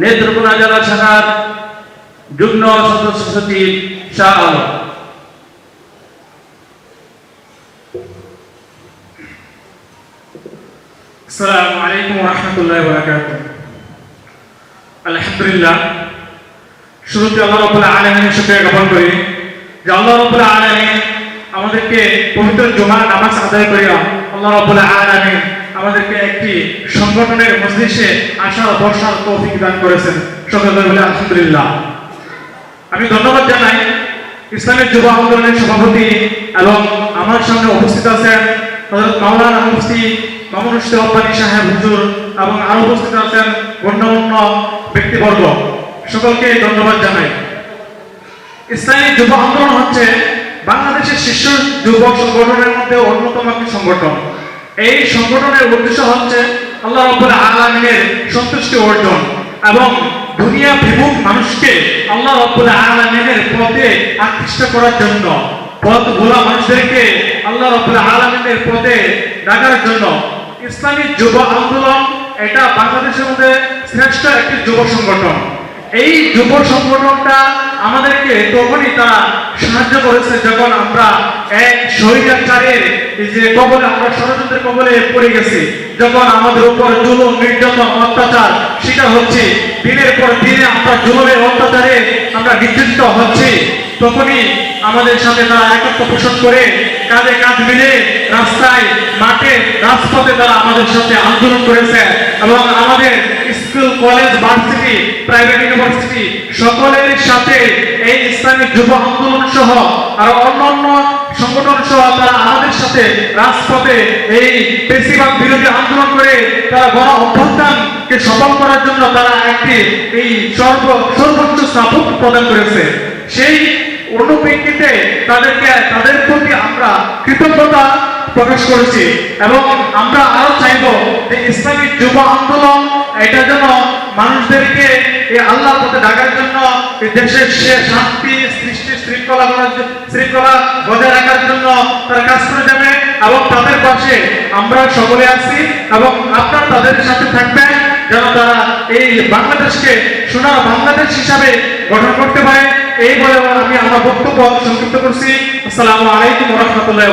নেত্রকোনা জেলা শাখার যুগ্ম সদস্য সচিব শাহ আলম। আসসালামু আলাইকুম রহমতুল্লাহ বরাকাত আলহামদুলিল্লাহ, শুরুতে আল্লাহ রব্বুল আলামিনের শুকরিয়া জ্ঞাপন করি যে আল্লাহ রব্বুল আলামিন আমাদেরকে পবিত্র জুমার নামাজ আদায় করিয়া আল্লাহ রব্বুল আলামিন আমাদেরকে একটি সংগঠনের মজলিসে আসার বসার তৌফিক দান করেছেন। সকলে বলে আলহামদুলিল্লাহ। আমি ধন্যবাদ জানাই ইসলামের যুব আন্দোলনের সভাপতি এবং আমার সামনে উপস্থিত আছেন হযরত মাওলানা মুফতি মামুন রব্বানী সাহেব হুজুর এবং আরও উপস্থিত আছেন গণ্যমান্য ব্যক্তিবর্গ। সকলকে ধন্যবাদ জানাই। ইসলামী যুব আন্দোলন হচ্ছে বাংলাদেশের শীর্ষ যুবক সংগঠনের মধ্যে অন্যতম একটি সংগঠন। এই সংগঠনের উদ্দেশ্য হচ্ছে আল্লাহ রাব্বুল আলামিনের সন্তুষ্টি অর্জন এবং দুনিয়া বিমুখ মানুষকে আল্লাহ রাব্বুল আলামিনের পথে আকৃষ্ট করার জন্য পথ ভোলা মানুষদেরকে আল্লাহ রাব্বুল আলামিনের পথে ডাকার জন্য। ইসলামী যুব আন্দোলন এটা বাংলাদেশের মধ্যে শ্রেষ্ঠ একটি যুব সংগঠন। এই যুব সংগঠনটা আমাদেরকে তখনই তারা সাহায্য করেছে যখন আমরা এক স্বৈরাচারের যে কবলে, আমরা ষড়যন্ত্রের কবলে পড়ে গেছি। যখন আমাদের উপর জুলুম, নির্যাতন, অত্যাচার শিকার হচ্ছে, দিনের পর দিনে আমরা জুলুমের অত্যাচারে আমরা নির্যাতিত হচ্ছি, তখনই আমাদের সাথে তারা একত্র পোষণ করে কাঁধে কাঁধ মিলে রাস্তায়, মাঠে, রাজপথে তারা আমাদের সাথে আন্দোলন করেছে। এবং আমাদের school, college, varsity private university সকলের সাথে এই ইসলামিক যুব আন্দোলন সহ আর অন্যান্য সংগঠন সহ তারা আমাদের সাথে রাজপথে এই বেশিরভাগ বিরোধী আন্দোলন করে তারা গণ অভ্যুত্থানকে সফল করার জন্য তারা একটি এই সর্ব, সর্বোচ্চ সাপোর্ট প্রদান করেছে। সেই অনুপ্রেক্ষিতে তাদেরকে, তাদের প্রতি আমরা কৃতজ্ঞতা প্রকাশ করেছি। এবং আমরা আরও চাইব যে ইসলামিক যুব আন্দোলন, এটা যেন মানুষদেরকে এই আল্লাহ পথে ডাকার জন্য দেশের সে শান্তি, সৃষ্টি, শৃঙ্খলা শৃঙ্খলা বজায় রাখার জন্য তারা কাজ করে যাবে এবং তাদের পাশে আমরা সকলে আছি এবং আপনারা তাদের সাথে থাকবেন যেন তারা এই বাংলাদেশকে সোনার বাংলাদেশ হিসাবে গঠন করতে পারে। এই বলে আমি আমার বক্তব্য সংক্ষিপ্ত করছি। আসসালামু আলাইকুম রহমতুল্লাহ